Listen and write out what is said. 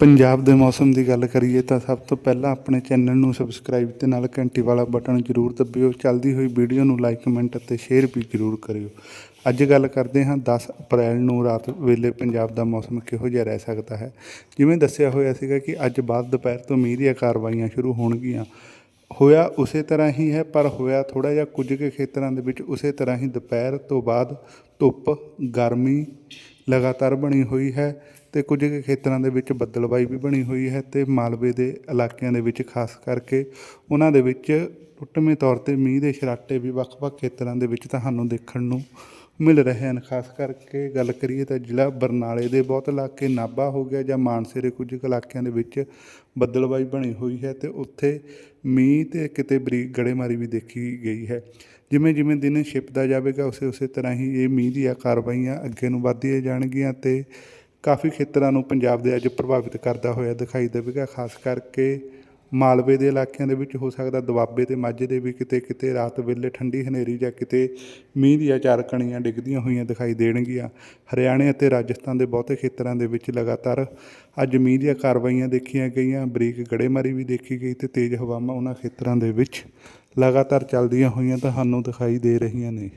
ਪੰਜਾਬ ਦੇ ਮੌਸਮ ਦੀ ਗੱਲ ਕਰੀਏ ਤਾਂ ਸਭ ਤੋਂ ਪਹਿਲਾਂ ਆਪਣੇ ਚੈਨਲ ਨੂੰ ਸਬਸਕ੍ਰਾਈਬ ਤੇ ਨਾਲ ਘੰਟੀ ਵਾਲਾ ਬਟਨ ਜ਼ਰੂਰ ਦਬਿਓ। ਚੱਲਦੀ ਹੋਈ ਵੀਡੀਓ ਨੂੰ ਲਾਈਕ ਕਮੈਂਟ ਅਤੇ ਸ਼ੇਅਰ ਵੀ ਜ਼ਰੂਰ ਕਰਿਓ। ਅੱਜ ਗੱਲ ਕਰਦੇ ਹਾਂ 10 ਅਪ੍ਰੈਲ ਨੂੰ ਰਾਤ ਵੇਲੇ ਪੰਜਾਬ ਦਾ ਮੌਸਮ ਕਿਹੋ ਜਿਹਾ ਰਹਿ ਸਕਦਾ ਹੈ? ਜਿਵੇਂ ਦੱਸਿਆ ਹੋਇਆ ਸੀਗਾ ਕਿ ਅੱਜ ਬਾਅਦ ਦੁਪਹਿਰ ਤੋਂ ਮੀਂਹ ਦੀਆਂ ਕਾਰਵਾਈਆਂ ਸ਼ੁਰੂ ਹੋਣਗੀਆਂ। ਹੋਇਆ ਉਸੇ ਤਰ੍ਹਾਂ ਹੀ ਹੈ, ਪਰ ਹੋਇਆ ਥੋੜਾ ਜਿਹਾ ਕੁਝ ਕੁ ਖੇਤਰਾਂ ਦੇ ਵਿੱਚ ਉਸੇ ਤਰ੍ਹਾਂ ਹੀ ਦੁਪਹਿਰ ਤੋਂ ਬਾਅਦ ਧੁੱਪ, ਗਰਮੀ ਲਗਾਤਾਰ ਬਣੀ ਹੋਈ ਹੈ। ਅਤੇ ਕੁਝ ਕੁ ਖੇਤਰਾਂ ਦੇ ਵਿੱਚ ਬੱਦਲਵਾਈ ਵੀ ਬਣੀ ਹੋਈ ਹੈ ਅਤੇ ਮਾਲਵੇ ਦੇ ਇਲਾਕਿਆਂ ਦੇ ਵਿੱਚ ਖਾਸ ਕਰਕੇ ਉਹਨਾਂ ਦੇ ਵਿੱਚ ਟੁੱਟਵੇਂ ਤੌਰ ਤੇ ਮੀਂਹ ਦੇ ਛਰਾਟੇ ਵੀ ਵੱਖ-ਵੱਖ ਖੇਤਰਾਂ ਦੇ ਵਿੱਚ ਤੁਹਾਨੂੰ ਦੇਖਣ ਨੂੰ ਮਿਲ ਰਹੇ ਹਨ। ਖਾਸ ਕਰਕੇ ਗੱਲ ਕਰੀਏ ਤਾਂ ਜ਼ਿਲ੍ਹਾ ਬਰਨਾਲੇ ਦੇ ਬਹੁਤ ਇਲਾਕੇ ਨਾਭਾ ਹੋ ਗਿਆ ਜਾਂ ਮਾਨਸੇ ਦੇ ਕੁਝ ਕੁ ਇਲਾਕਿਆਂ ਦੇ ਵਿੱਚ ਬੱਦਲਬਾਈ ਬਣੀ ਹੋਈ ਹੈ ਤੇ ਉੱਥੇ ਮੀਂਹ ਤੇ ਕਿਤੇ ਬਰੀਕ ਗੜੇਮਾਰੀ ਵੀ ਦੇਖੀ ਗਈ ਹੈ। ਜਿਵੇਂ ਜਿਵੇਂ ਦਿਨ ਛਿਪਦਾ ਜਾਵੇਗਾ ਉਸੇ ਉਸੇ ਤਰ੍ਹਾਂ ਹੀ ਇਹ ਮੀਂਹ ਦੀਆਂ ਕਾਰਵਾਈਆਂ ਅੱਗੇ ਨੂੰ ਵਧਦੀਆਂ ਜਾਣਗੀਆਂ ਤੇ ਕਾਫੀ ਖੇਤਰਾਂ ਨੂੰ ਪੰਜਾਬ ਦੇ ਅੱਜ ਪ੍ਰਭਾਵਿਤ ਕਰਦਾ ਹੋਇਆ ਦਿਖਾਈ ਦੇਵੇਗਾ, ਖਾਸ ਕਰਕੇ ਮਾਲਵੇ ਦੇ ਇਲਾਕਿਆਂ ਦੇ ਵਿੱਚ ਹੋ ਸਕਦਾ ਦੁਆਬੇ ਤੇ ਮਾਝੇ ਦੇ ਵੀ ਕਿਤੇ ਕਿਤੇ ਰਾਤ ਵੇਲੇ ਠੰਡੀ ਹਨੇਰੀ ਜਾਂ ਕਿਤੇ ਮੀਂਹ ਦੀਆਂ ਚਾਰ ਕਣੀਆਂ ਡਿੱਗਦੀਆਂ ਹੋਈਆਂ ਦਿਖਾਈ ਦੇਣਗੀਆਂ। ਹਰਿਆਣੇ ਅਤੇ ਰਾਜਸਥਾਨ ਦੇ ਬਹੁਤੇ ਖੇਤਰਾਂ ਦੇ ਵਿੱਚ ਲਗਾਤਾਰ ਅੱਜ ਮੀਂਹ ਦੀਆਂ ਕਾਰਵਾਈਆਂ ਦੇਖੀਆਂ ਗਈਆਂ, ਬਰੀਕ ਗੜੇਮਾਰੀ ਵੀ ਦੇਖੀ ਗਈ ਤੇ ਤੇਜ਼ ਹਵਾਵਾਂ ਉਹਨਾਂ ਖੇਤਰਾਂ ਦੇ ਵਿੱਚ ਲਗਾਤਾਰ ਚੱਲਦੀਆਂ ਹੋਈਆਂ ਤੁਹਾਨੂੰ ਦਿਖਾਈ ਦੇ ਰਹੀਆਂ ਨੇ।